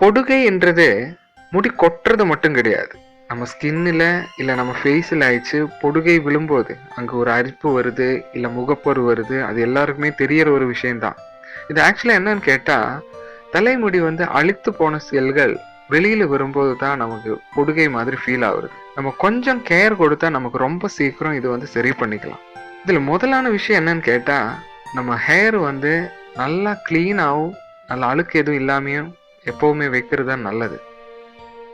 பொடுகை என்றது முடி கொட்டுறது மட்டும் கிடையாது. நம்ம ஸ்கின்னில் இல்லை நம்ம ஃபேஸில் ஆயிடுச்சு பொடுகை விழும்போது அங்கே ஒரு அரிப்பு வருது இல்லை முகப்பொரு வருது அது எல்லாருக்குமே தெரியற ஒரு விஷயம்தான். இது ஆக்சுவலாக என்னன்னு கேட்டால் தலைமுடி வந்து அழுத்து போன செல்கள் வெளியில் வரும்போது தான் நமக்கு பொடுகை மாதிரி ஃபீல் ஆகுது நம்ம கொஞ்சம் கேர் கொடுத்தா நமக்கு ரொம்ப சீக்கிரம் இது வந்து சரி பண்ணிக்கலாம். இதில் முதலான விஷயம் என்னன்னு கேட்டால் நம்ம ஹேர் வந்து நல்லா க்ளீனாகவும் நல்லா அழுக்கு எதுவும் இல்லாமையும் எப்போவுமே வைக்கிறது தான் நல்லது.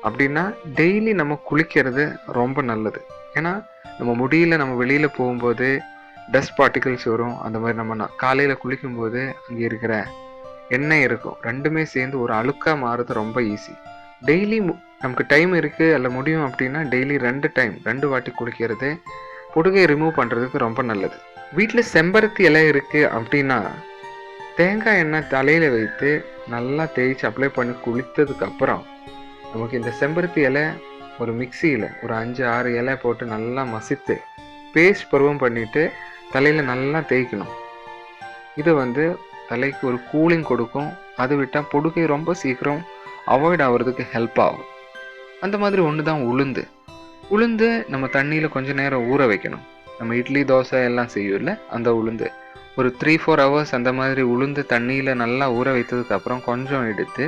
அப்படின்னா டெய்லி நம்ம குளிக்கிறது ரொம்ப நல்லது. ஏன்னா நம்ம முடியல நம்ம வெளியில் போகும்போது டஸ்ட் பார்ட்டிகல்ஸ் வரும். அந்த மாதிரி நம்ம காலையில் குளிக்கும்போது அங்கே இருக்கிற எண்ணெய் இருக்கும். ரெண்டுமே சேர்ந்து ஒரு அழுக்காக மாறுறது ரொம்ப ஈஸி டெய்லி நமக்கு டைம் இருக்குது அல்ல முடியும் அப்படின்னா டெய்லி ரெண்டு டைம் ரெண்டு வாட்டி குளிக்கிறது பொடுகை ரிமூவ் பண்ணுறதுக்கு ரொம்ப நல்லது. வீட்டில் செம்பருத்தி இலை இருக்குது அப்படின்னா தேங்காய் எண்ணெய் தலையில் வைத்து நல்லா தேய்ச்சி அப்ளை பண்ணி குளித்ததுக்கு அப்புறம் நமக்கு இந்த செம்பருத்தி இலை ஒரு மிக்சியில் ஒரு அஞ்சு ஆறு இலை போட்டு நல்லா மசித்து பேஸ்ட் பருவம் பண்ணிவிட்டு தலையில் நல்லா தேய்க்கணும். இது வந்து தலைக்கு ஒரு கூலிங் கொடுக்கும். அது விட்டால் பொடுகை ரொம்ப சீக்கிரம் அவாய்ட் ஆகிறதுக்கு ஹெல்ப் ஆகும். அந்த மாதிரி ஒன்று தான் உளுந்து. உளுந்து நம்ம தண்ணியில் கொஞ்சம் நேரம் ஊற வைக்கணும். நம்ம இட்லி தோசை எல்லாம் செய்யும்ல அந்த உளுந்து. ஒரு த்ரீ ஃபோர் ஹவர்ஸ் அந்த மாதிரி உளுந்து தண்ணியில் நல்லா ஊற வைத்ததுக்கப்புறம் கொஞ்சம் எடுத்து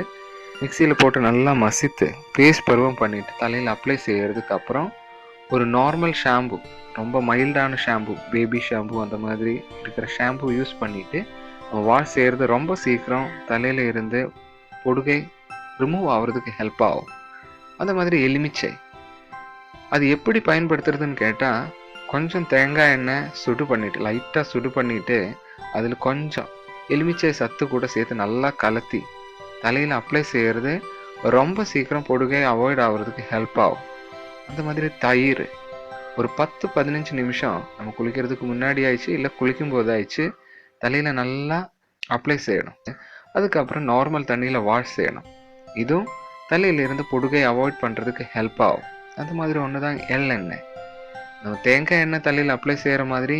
மிக்சியில் போட்டு நல்லா மசித்து பேஸ்ட் பருவம் பண்ணிவிட்டு தலையில் அப்ளை செய்கிறதுக்கப்புறம் ஒரு நார்மல் ஷாம்பு ரொம்ப மைல்டான ஷாம்பு பேபி ஷாம்பு அந்த மாதிரி இருக்கிற ஷாம்பு யூஸ் பண்ணிவிட்டு வாஷ் செய்கிறது ரொம்ப சீக்கிரம் தலையில் இருந்து பொடுகை ரிமூவ் ஆகிறதுக்கு ஹெல்ப் ஆகும். அந்த மாதிரி எலுமிச்சை. அது எப்படி பயன்படுத்துறதுன்னு கேட்டால் கொஞ்சம் தேங்காய் எண்ணெய் சுடு பண்ணிவிட்டு லைட்டாக சுடு பண்ணிவிட்டு அதில் கொஞ்சம் எலுமிச்சை சத்து கூட சேர்த்து நல்லா கலத்தி தலையில் அப்ளை செய்கிறது ரொம்ப சீக்கிரம் பொடுகை அவாய்ட் ஆகிறதுக்கு ஹெல்ப் ஆகும். அந்த மாதிரி தயிர் ஒரு பத்து பதினஞ்சு நிமிஷம் நம்ம குளிக்கிறதுக்கு முன்னாடி ஆயிடுச்சு இல்லை குளிக்கும் போது ஆயிடுச்சு தலையில் நல்லா அப்ளை செய்யணும். அதுக்கப்புறம் நார்மல் தண்ணியில் வாஷ் செய்யணும். இதுவும் தலையிலிருந்து பொடுகை அவாய்ட் பண்ணுறதுக்கு ஹெல்ப் ஆகும். அந்த மாதிரி ஒன்று தான் எள்ளெண்ணெய். நம்ம தேங்காய் எண்ணெய் தலையில் அப்ளை செய்கிற மாதிரி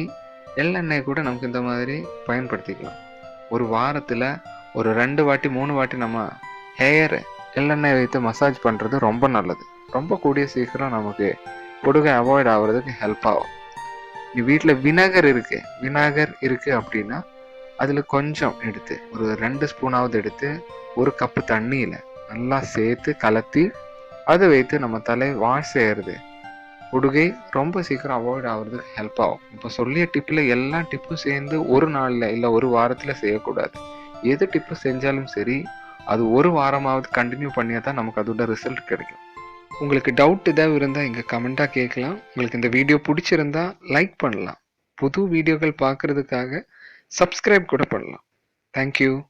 எள்ளெண்ணெய் கூட நமக்கு இந்த மாதிரி பயன்படுத்திக்கலாம். ஒரு வாரத்தில் ஒரு ரெண்டு வாட்டி மூணு வாட்டி நம்ம ஹேயர் எள்ளெண்ணெய் வைத்து மசாஜ் பண்ணுறது ரொம்ப நல்லது. ரொம்ப கூடிய சீக்கிரம் நமக்கு பொடுகை அவாய்ட் ஆகிறதுக்கு ஹெல்ப் ஆகும். நீ வீட்டில் வினாகர் இருக்குது வினாகர் இருக்குது அப்படின்னா அதில் கொஞ்சம் எடுத்து ஒரு ரெண்டு ஸ்பூனாவது எடுத்து ஒரு கப்பு தண்ணியில் நல்லா சேர்த்து கலத்தி அதை வைத்து நம்ம தலை வாஷ் செய்கிறது உடுகை ரொம்ப சீக்கிரம் அவாய்ட் ஆகிறதுக்கு ஹெல்ப் ஆகும். இப்போ சொல்லிய டிப்பில் எல்லா டிப்பும் சேர்ந்து ஒரு நாளில் இல்லை ஒரு வாரத்தில் செய்யக்கூடாது. எது டிப்பு செஞ்சாலும் சரி அது ஒரு வாரமாவது கண்டினியூ பண்ணியா தான் நமக்கு அதோட ரிசல்ட் கிடைக்கும். உங்களுக்கு டவுட் ஏதாவது இருந்தால் இங்கே கமெண்ட்டாக கேட்கலாம். உங்களுக்கு இந்த வீடியோ பிடிச்சிருந்தா லைக் பண்ணலாம். புது வீடியோக்கள் பார்க்குறதுக்காக சப்ஸ்கிரைப் கூட பண்ணலாம். தேங்க்யூ